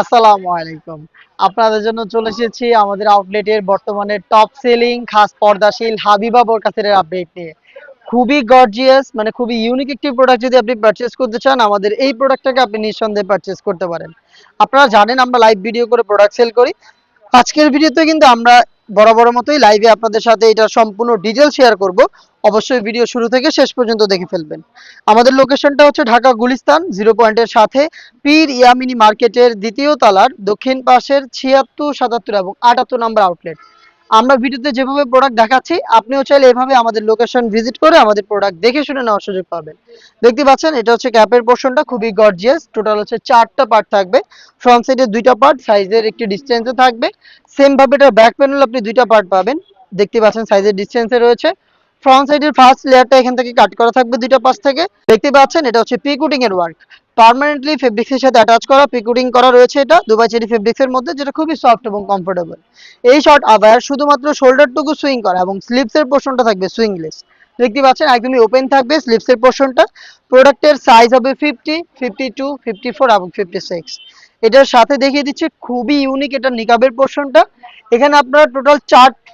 আসসালামু আলাইকুম। আপনাদের জন্য চলে এসেছি আমাদের আউটলেটের বর্তমানে টপ সেলিং খাস পর্দাশীল হাবিবা বোরকাসের আপডেট নিয়ে। খুবই গর্জিয়াস মানে খুবই ইউনিক একটি প্রোডাক্ট যদি আপনি পারচেস করতে চান, আমাদের এই প্রোডাক্টটাকে আপনি নিঃসন্দেহে পারচেস করতে পারেন। আপনারা জানেন আমরা লাইভ ভিডিও করে প্রোডাক্ট সেল করি। আজকের ভিডিওতে কিন্তু আমরা বরাবর মতোই লাইভে আপনাদের সাথে এটা সম্পূর্ণ ডিটেল শেয়ার করব। অবশ্যই ভিডিও শুরু থেকে শেষ পর্যন্ত দেখে ফেলবেন। আমাদের লোকেশনটা হচ্ছে ঢাকা গুলিস্তান জিরো পয়েন্টের সাথে পীর ইয়ামিনী মার্কেটের দ্বিতীয় তালার দক্ষিণ পাশের ছিয়াত্তর সাতাত্তর এবং আটাত্তর নম্বর আউটলেট আমরা ভিডিওতে যেভাবে প্রোডাক্ট দেখাচ্ছি, আপনিও চাইলে এভাবে আমাদের লোকেশন ভিজিট করে আমাদের প্রোডাক্ট দেখে শুনে নেওয়ার সুযোগ পাবেন। দেখতে পাচ্ছেন, এটা হচ্ছে ক্যাপের পোর্শনটা খুবই গর্জিয়াস টোটাল হচ্ছে চারটা পার্ট থাকবে। ফ্রন্ট সাইডে দুইটা পার্ট সাইজের একটি ডিস্টেন্সে থাকবে। সেম ভাবে এটার ব্যাক প্যানেল আপনি দুইটা পার্ট পাবেন। দেখতে পাচ্ছেন সাইজের ডিস্টেন্সে রয়েছে। ফ্রন্ট সাইডের ফার্স্ট লেয়ারটা এখান থেকে কাট করা থাকবে দুইটা পাশ থেকে। দেখতে পাচ্ছেন, এটা হচ্ছে পিকুটিং এর ওয়ার্ক পার্মানেন্টলি ফেব্রিক্স এর সাথে অ্যাটাচ করা পিকুটিং করা রয়েছে এটা দুবাই চেরি ফেব্রিক্স এর মধ্যে, যেটা খুবই সফট এবং কমফোর্টেবল এই শর্ট আবার শুধুমাত্র শোল্ডারটুকু সুইং করা এবং স্লিপস এর পোর্শনটা থাকবে সুইংলেস দেখতে পাচ্ছেন একদমই ওপেন থাকবে স্লিপস এর পোর্শনটা প্রোডাক্টের সাইজ হবে fifty fifty two fifty four এবং ফিফটি সিক্স এটার সাথে দেখিয়ে দিচ্ছে, খুবই ইউনিক এটা নিকাবের পোর্শনটা এখানে আপনারা টোটাল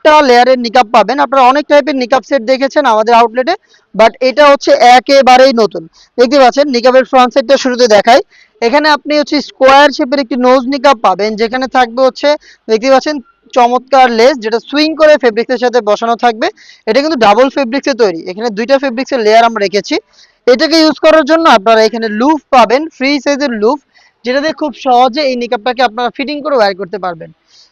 চারটা লেয়ারের নিকাব পাবেন। আপনারা অনেক টাইপের নিকাব সেট দেখেছেন আমাদের আউটলেটে বাট এটা হচ্ছে একেবারেই নতুন। দেখতে পাচ্ছেন নিকাবের ফ্রন্ট সাইডটা শুরুতে দেখাই। এখানে আপনি হচ্ছে স্কোয়ার শেপের একটি নোজ নিকাব পাবেন, যেখানে থাকবে হচ্ছে, দেখতে পাচ্ছেন, চমৎকার লেস যেটা সুইং করে ফেব্রিক্সের সাথে বসানো থাকবে। এটা কিন্তু ডাবল ফেব্রিক্সে তৈরি। এখানে দুইটা ফেব্রিক্সের লেয়ার আমরা রেখেছি। এটাকে ইউজ করার জন্য আপনারা এখানে লুফ পাবেন ফ্রি সাইজের লুফ যেটা দিয়ে খুব সহজে এই নিকাবটাকে আপনারা ফিটিং করে ওয়্যার করতে পারবেন।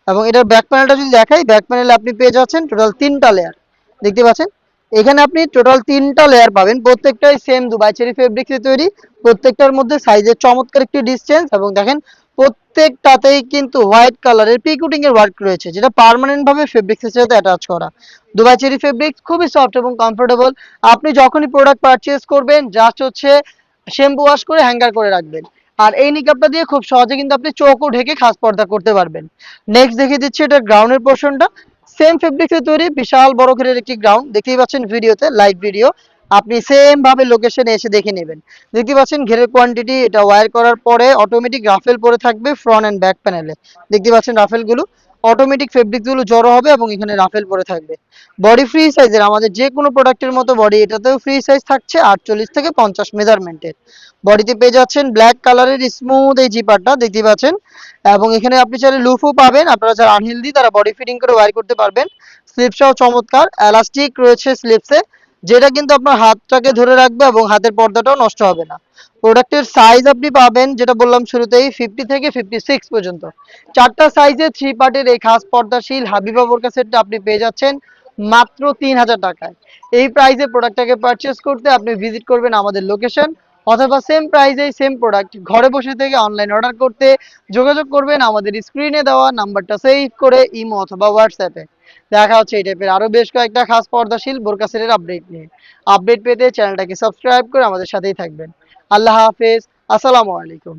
এবং এটার ব্যাক প্যানেলটা যদি দেখাই ব্যাক প্যানেলে আপনি পেয়ে যাচ্ছেন টোটাল তিনটা লেয়ার দেখতে পাচ্ছেন? এখানে আপনি টোটাল তিনটা লেয়ার পাবেন। প্রত্যেকটাই সেম দুবাই চেরি ফেব্রিক্সে তৈরি। প্রত্যেকটার মধ্যে সাইজের চমৎকার একটি ডিস্টেন্স এবং দেখেন, প্রত্যেকটাতেই কিন্তু হোয়াইট কালারের পিকুটিং এর ওয়ার্ক রয়েছে, যেটা পার্মানেন্ট ভাবে ফেব্রিক্সের সাথে অ্যাটাচ করা। দুবাই চেরি ফেব্রিক্স খুবই সফট এবং কমফোর্টেবল আপনি যখনই প্রোডাক্ট পারচেস করবেন জাস্ট হচ্ছে শ্যাম্পু ওয়াশ করে হ্যাঙ্গার করে রাখবেন। আর এই নিকাবটা দিয়ে খুব সহজে কিন্তু আপনি চোখও ঢেকে খাস পর্দা করতে পারবেন। নেক্সট দেখিয়ে দিচ্ছি এটা গ্রাউন্ডের পোর্শনটা সেম ফেব্রিক্সে তৈরি, বিশাল বড় ঘরের একটি গ্রাউন্ড দেখতেই পাচ্ছেন ভিডিওতে লাইভ ভিডিও আপনি সেম ভাবে লোকেশনে এসে দেখে নেবেন। দেখতে পাচ্ছেন ঘেরের কোয়ান্টিটি এটা ওয়ার করার পরে অটোমেটিক রাফেল পরে থাকবে ফ্রন্ট অ্যান্ড ব্যাক প্যানেলে দেখতে পাচ্ছেন রাফেলগুলো অটোমেটিক ফেব্রিকগুলো জড়ো হবে এবং এখানে রাফেল পরে থাকবে। বডি ফ্রি সাইজের আমাদের যে কোনো প্রোডাক্টের মতো বডি এটাতেও ফ্রি সাইজ থাকছে আটচল্লিশ থেকে পঞ্চাশ মেজারমেন্টের বডিতে পেয়ে যাচ্ছেন ব্ল্যাক কালারের স্মুথ এই জিপারটা দেখতে পাচ্ছেন। এবং এখানে আপনি চাইলে লুফও পাবেন, আপনারা যারা আনহেলদি তারা বডি ফিটিং করে ওয়্যার করতে পারবেন। স্লিপসটাও চমৎকার এলাস্টিক রয়েছে স্লিপসে যেটা কিন্তু আপনার হাতটাকে ধরে রাখবে এবং হাতের পর্দাটাও নষ্ট হবে না। প্রোডাক্টের সাইজ আপনি পাবেন, যেটা বললাম শুরুতেই ফিফটি থেকে ফিফটি সিক্স পর্যন্ত। চারটা সাইজে থ্রি পার্টের এই খাস পর্দাশীল হাবিবা বোরকা সেটটা আপনি পেয়ে যাচ্ছেন মাত্র তিন হাজার টাকায়। এই প্রাইসে প্রোডাক্টটাকে পারচেস করতে আপনি ভিজিট করবেন আমাদের লোকেশন অথবা সেম প্রাইসে সেম প্রোডাক্ট ঘরে বসে থেকে অনলাইন অর্ডার করতে যোগাযোগ করবেন আমাদের স্ক্রিনে দেওয়া নাম্বারটা সেভ করে, ইমো অথবা হোয়াটসঅ্যাপে দেখা হচ্ছে এই টাইপের আরও বেশ কয়েকটা খাস পর্দাশীল বোরকাসের আপডেট নিয়ে। আপডেট পেতে চ্যানেলটাকে সাবস্ক্রাইব করে আমাদের সাথেই থাকবেন। আল্লাহ হাফেজ। আসসালামু আলাইকুম।